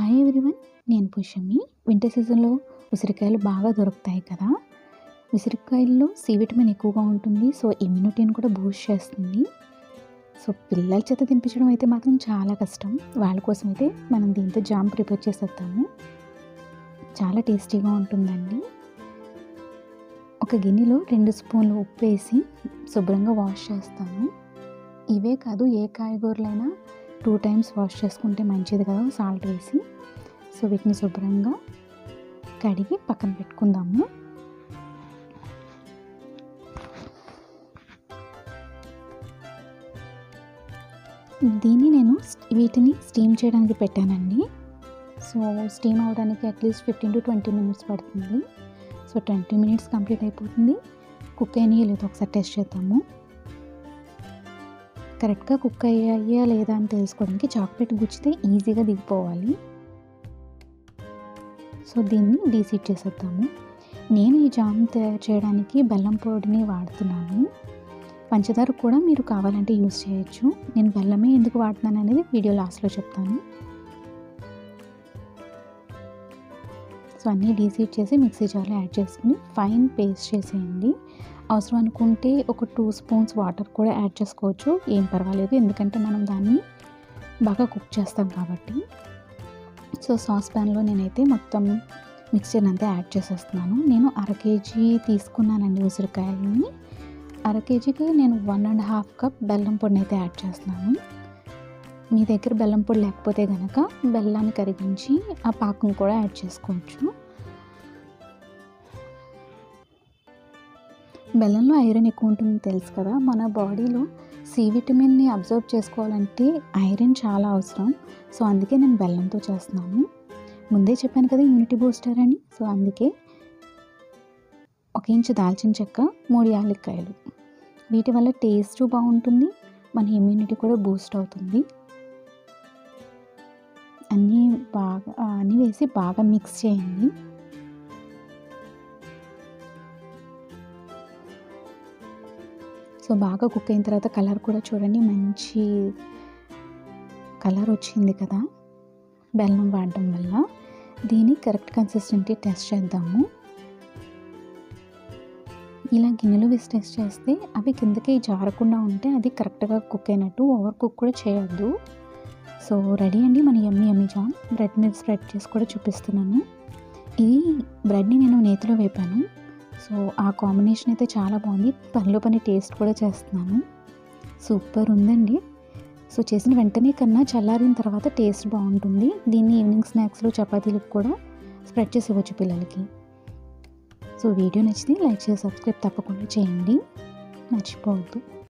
Hi everyone నేను Pushyami winter సీజన్లో ఉసిరికాయలు బాగా దొరుకుతాయి కదా. ఉసిరికాయల్లో సి విటమిన్ ఎక్కువగా ఉంటుంది సో ఇమ్యూనిటీని కూడా బూస్ట్ చేస్తుంది. సో పిల్లల చేత తినిపించడం అయితే మాత్రం చాలా కష్టం. వాళ్ళ కోసం అయితే మనం దీంతో జామ్ ప్రిపేర్ చేసేద్దాము. చాలా టేస్టీగా ఉంటుందండి. ఒక గిన్నెలో రెండు స్పూన్లు ఉప్పు వేసి శుభ్రంగా వాష్ చేస్తాను. ఇవే కాదు ఏ కాయగూరలైనా టూ టైమ్స్ వాష్ చేసుకుంటే మంచిది కదా సాల్ట్ వేసి సో వీటిని శుభ్రంగా కడిగి పక్కన పెట్టుకుందాము. దీన్ని నేను వీటిని స్టీమ్ చేయడానికి పెట్టానండి. సో స్టీమ్ అవడానికి at least fifteen to twenty minutes పడుతుంది. సో ట్వంటీ మినిట్స్ కంప్లీట్ అయిపోతుంది. కుక్ అయినా లేదో ఒకసారి టెస్ట్ చేద్దాము. కరెక్ట్గా కుక్ అయ్యాయా లేదా అని తెలుసుకోవడానికి చాక్లెట్ గుచ్చితే ఈజీగా దిగిపోవాలి. సో దీన్ని డీసీట్ చేసేద్దాము. నేను ఈ జామ్ తయారు చేయడానికి బెల్లం పొడిని వాడుతున్నాను. పంచదార కూడా మీరు కావాలంటే యూస్ చేయొచ్చు. నేను బెల్లమే ఎందుకు వాడుతున్నాను అనేది వీడియో లాస్ట్లో చెప్తాను. సో అన్నీ డీసీట్ చేసి మిక్సీ జార్లో యాడ్ చేసుకుని ఫైన్ పేస్ట్ చేసేయండి. అవసరం అనుకుంటే ఒక టూ స్పూన్స్ వాటర్ కూడా యాడ్ చేసుకోవచ్చు. ఏం పర్వాలేదు ఎందుకంటే మనం దాన్ని బాగా కుక్ చేస్తాం కాబట్టి. సో సాస్ ప్యాన్లో నేనైతే మొత్తం మిక్చర్ అంతా యాడ్ చేసేస్తున్నాను. నేను అర కేజీ తీసుకున్నానండి ఉసిరికాయలని. అర కేజీకి నేను వన్ అండ్ హాఫ్ కప్ బెల్లం పొడిని అయితే యాడ్ చేస్తున్నాను. మీ దగ్గర బెల్లం పొడి లేకపోతే కనుక బెల్లాన్ని కరిగించి ఆ పాకం కూడా యాడ్ చేసుకోవచ్చు. బెల్లంలో ఐరన్ ఎక్కువ ఉంటుంది తెలుసు కదా మన బాడీలో సి విటమిన్ని అబ్జర్వ్ చేసుకోవాలంటే ఐరన్ చాలా అవసరం. సో అందుకే నేను బెల్లంతో చేస్తున్నాను. ముందే చెప్పాను కదా ఇమ్యూనిటీ బూస్టర్ అని. సో అందుకే ఒక ఇంచు దాల్చిన చెక్క మూడు యాలక్కాయలు. వీటి వల్ల టేస్ట్ బాగుంటుంది మన ఇమ్యూనిటీ కూడా బూస్ట్ అవుతుంది. అన్నీ బాగా అన్నీ వేసి బాగా మిక్స్ చేయండి. సో బాగా కుక్ అయిన తర్వాత కలర్ కూడా చూడండి మంచి కలర్ వచ్చింది కదా బెల్లం వాడడం వల్ల. దీన్ని కరెక్ట్ కన్సిస్టెంటీ టెస్ట్ చేద్దాము. ఇలా గిన్నెలు వేసి టెస్ట్ చేస్తే అవి కిందకి జారకుండా ఉంటే అది కరెక్ట్గా కుక్ అయినట్టు ఓవర్ కుక్ కూడా చేయొద్దు. సో రెడీ అండి మన ఎమ్మి ఎమ్మి జామ్. బ్రెడ్ మీద స్ప్రెడ్ చేసి కూడా చూపిస్తున్నాను. ఇది బ్రెడ్ని నేను నేతిలో వేపాను. సో ఆ కాంబినేషన్ అయితే చాలా బాగుంది. పనిలో పని టేస్ట్ కూడా చేస్తున్నాను. సూపర్ ఉందండి. సో చేసిన వెంటనే కన్నా చల్లారిన తర్వాత టేస్ట్ బాగుంటుంది. దీన్ని ఈవినింగ్ స్నాక్స్లో చపాతీలకు కూడా స్ప్రెడ్ చేసి ఇవ్వచ్చు పిల్లలకి. సో వీడియో నచ్చితే లైక్ చేసి సబ్స్క్రైబ్ తప్పకుండా చేయండి. మర్చిపోవద్దు.